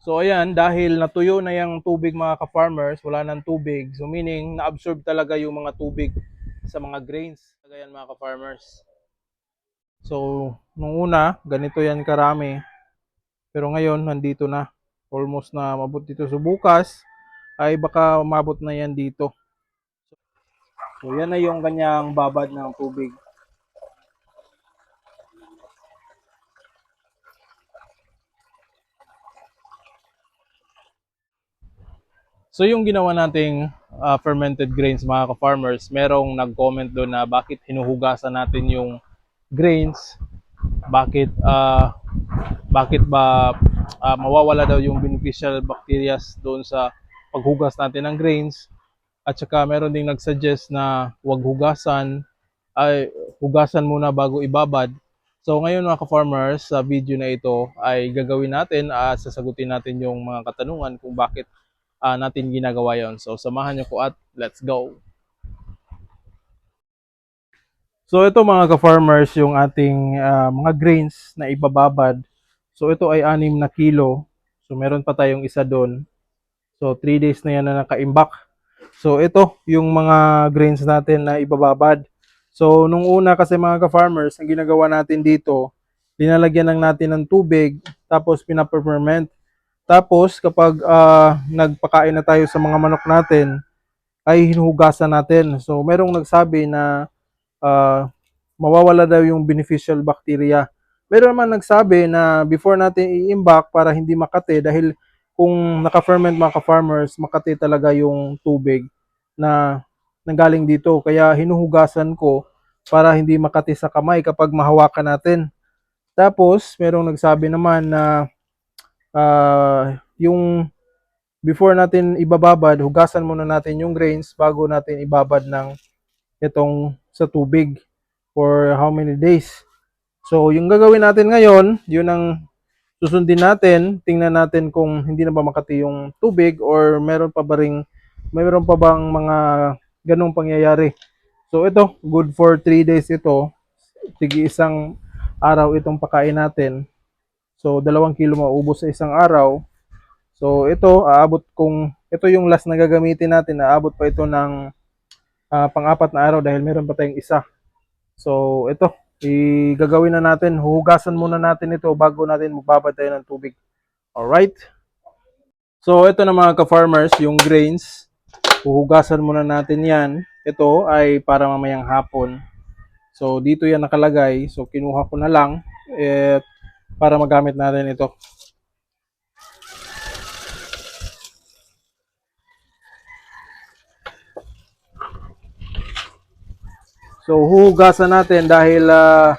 So ayan, dahil natuyo na yung tubig mga ka-farmers, wala nang tubig. So meaning, na-absorb talaga yung mga tubig sa mga grains. Kagayan mga ka-farmers. So, nung una, ganito yan karami. Pero ngayon, nandito na. Almost na mabot dito. So bukas, ay baka umabot na yan dito. So yan na yung kanyang babad ng tubig. So yung ginawa nating ah, fermented grains mga ka-farmers, merong nag-comment doon na bakit hinuhugasan natin yung grains, bakit ah, bakit ba ah, mawawala daw yung beneficial bacteria doon sa paghugas natin ng grains. At saka meron ding nag-suggest na huwag hugasan, ay hugasan muna bago ibabad. So ngayon mga ka-farmers, sa video na ito ay gagawin natin at sasagutin natin yung mga katanungan kung bakit ah, natin ginagawa yon. So samahan niyo ko at let's go! So ito mga ka-farmers, yung ating ah, mga grains na ibababad. So ito ay 6 na kilo. So meron pa tayong isa doon. So 3 days na yan na nakaimbak. So ito yung mga grains natin na ibababad. So nung una kasi mga ka-farmers, ang ginagawa natin dito, linalagyan lang natin ng tubig, tapos pinaperferment. Tapos kapag ah, nagpakain na tayo sa mga manok natin, ay hinuhugasan natin. So merong nagsabi na ah, mawawala daw yung beneficial bacteria. Meron naman nagsabi na before natin i-imbak para hindi makate dahil kung naka-ferment mga ka-farmers, makate talaga yung tubig na nanggaling dito. Kaya hinuhugasan ko para hindi makati sa kamay kapag mahawakan natin. Tapos, merong nagsabi naman na ah, yung before natin ibababad, hugasan muna natin yung grains bago natin ibabad ng itong sa tubig for how many days. So, yung gagawin natin ngayon, yun ang susundin natin. Tingnan natin kung hindi na ba makati yung tubig or meron pa ba ring, meron pa bang mga ganong pangyayari. So, ito, good for 3 days ito. Tigi isang araw itong pakain natin. So, dalawang kilo maubos sa isang araw. So, ito, aabot kung, ito yung last na gagamitin natin, aabot pa ito ng ah, pang-apat na araw dahil meron pa tayong isa. So, ito, igagawin na natin, huhugasan muna natin ito bago natin magbabad ng tubig. Alright? So, ito na mga ka-farmers, yung grains, huhugasan muna natin yan. Ito ay para mamayang hapon. So, dito yan nakalagay. So, kinuha ko na lang eh, para magamit natin ito. So, huhugasan natin dahil ah,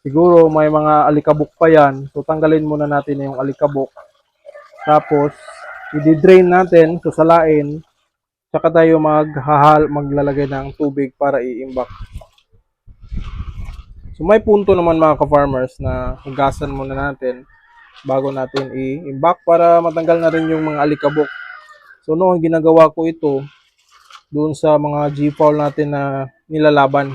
siguro may mga alikabok pa yan. So, tanggalin muna natin yung alikabok. Tapos, i-drain natin, susalain. Tsaka tayo maghahal, maglalagay ng tubig para iimbak. So, may punto naman mga ka-farmers na hugasan muna natin bago natin i-imbak para matanggal na rin yung mga alikabok. So, noong ginagawa ko ito, doon sa mga G-fowl natin na nilalaban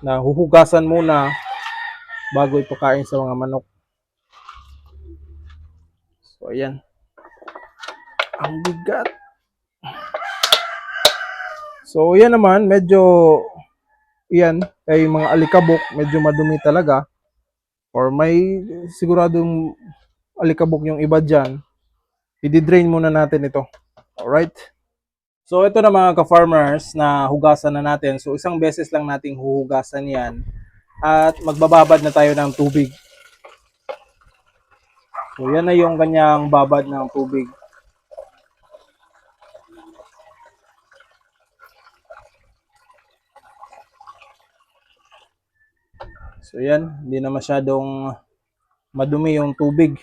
na huhugasan muna bago ipakain sa mga manok. So, ayan. Ang bigat. So, yan naman, medyo, yan, ay mga alikabok, medyo madumi talaga. Or may siguradong alikabok yung iba dyan. I-drain muna natin ito. Alright? So ito na mga ka-farmers na hugasan na natin. So isang beses lang nating huhugasan yan. At magbababad na tayo ng tubig. So yan na yung kanyang babad ng tubig. So yan, hindi na masyadong madumi yung tubig.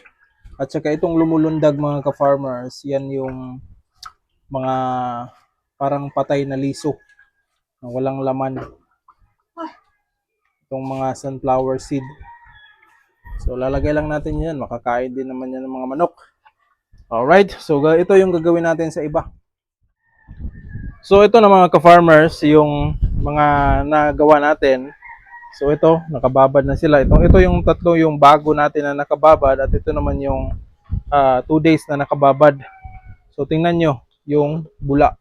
At saka itong lumulundag mga ka-farmers, yan yung mga parang patay na liso na walang laman. Itong mga sunflower seed. So lalagay lang natin yan, makakain din naman yan ng mga manok. Alright, so ito yung gagawin natin sa iba. So ito na mga ka-farmers, yung mga nagawa natin. So ito, nakababad na sila. Ito, ito yung tatlo yung bago natin na nakababad at ito naman yung 2 days na nakababad. So tingnan nyo yung bula.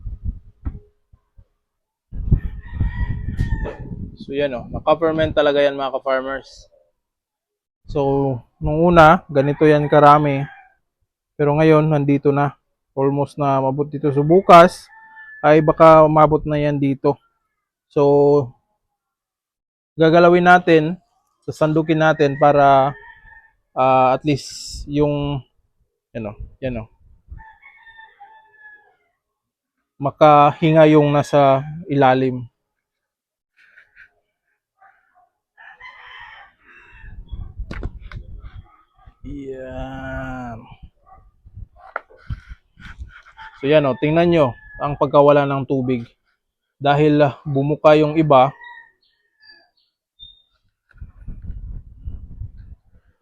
So yan o, naka-ferment talaga yan mga ka-farmers. So, nung una, ganito yan karami. Pero ngayon, nandito na. Almost na mabot dito. So, bukas, ay baka umabot na yan dito. So, gagalawin natin, sasandukin natin para ah, at least yung, yan o, yan o, makahinga yung nasa ilalim. Yan. So yan o, tingnan nyo ang pagkawala ng tubig. Dahil ah, bumuka yung iba,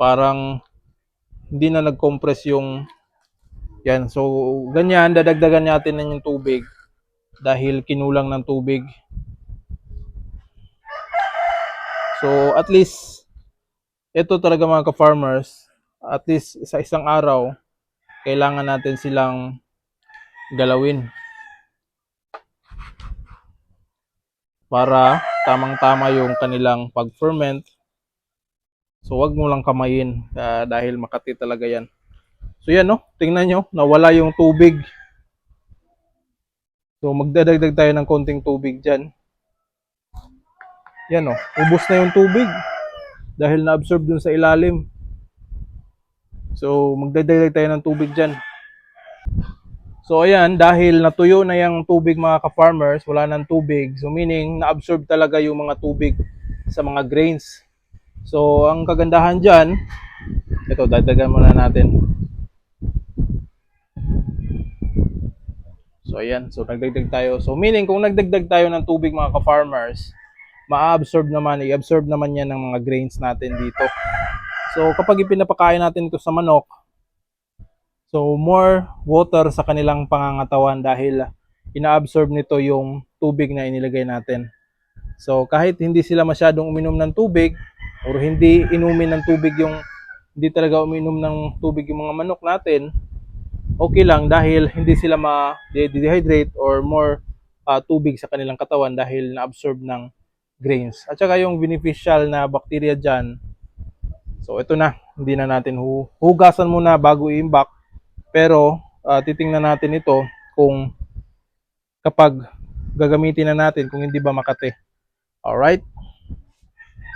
parang hindi na nag-compress yung yan. So, ganyan, dadagdagan natin na yung tubig dahil kinulang ng tubig. So, at least, ito talaga mga ka-farmers, at least sa isang araw, kailangan natin silang galawin. Para tamang-tama yung kanilang pag-ferment. So, wag mo lang kamayin ah, dahil makati talaga yan. So, yan no, tingnan nyo, nawala yung tubig. So, magdadagdag tayo ng konting tubig dyan. Yan o, ubos na yung tubig dahil na-absorb dun sa ilalim. So, magdadagdag tayo ng tubig dyan. So, ayan, dahil natuyo na yung tubig mga ka-farmers, wala nang tubig. So, meaning, na-absorb talaga yung mga tubig sa mga grains. So, ang kagandahan dyan, ito, dagdagan muna natin. So, ayan. So, nagdagdag tayo. So, meaning, kung nagdagdag tayo ng tubig mga ka-farmers, ma-absorb naman, i-absorb naman yan ng mga grains natin dito. So, kapag ipinapakain natin ito sa manok, so more water sa kanilang pangangatawan dahil ina-absorb nito yung tubig na inilagay natin. So, kahit hindi sila masyadong uminom ng tubig, or hindi inumin ng tubig yung, hindi talaga uminom ng tubig yung mga manok natin, okay lang dahil hindi sila ma-dehydrate or more ah, tubig sa kanilang katawan dahil na-absorb ng grains. At saka yung beneficial na bacteria dyan, so ito na, hindi na natin hu- hugasan muna bago i-imbak. Pero ah, titingnan natin ito kung kapag gagamitin na natin kung hindi ba makate. Alright?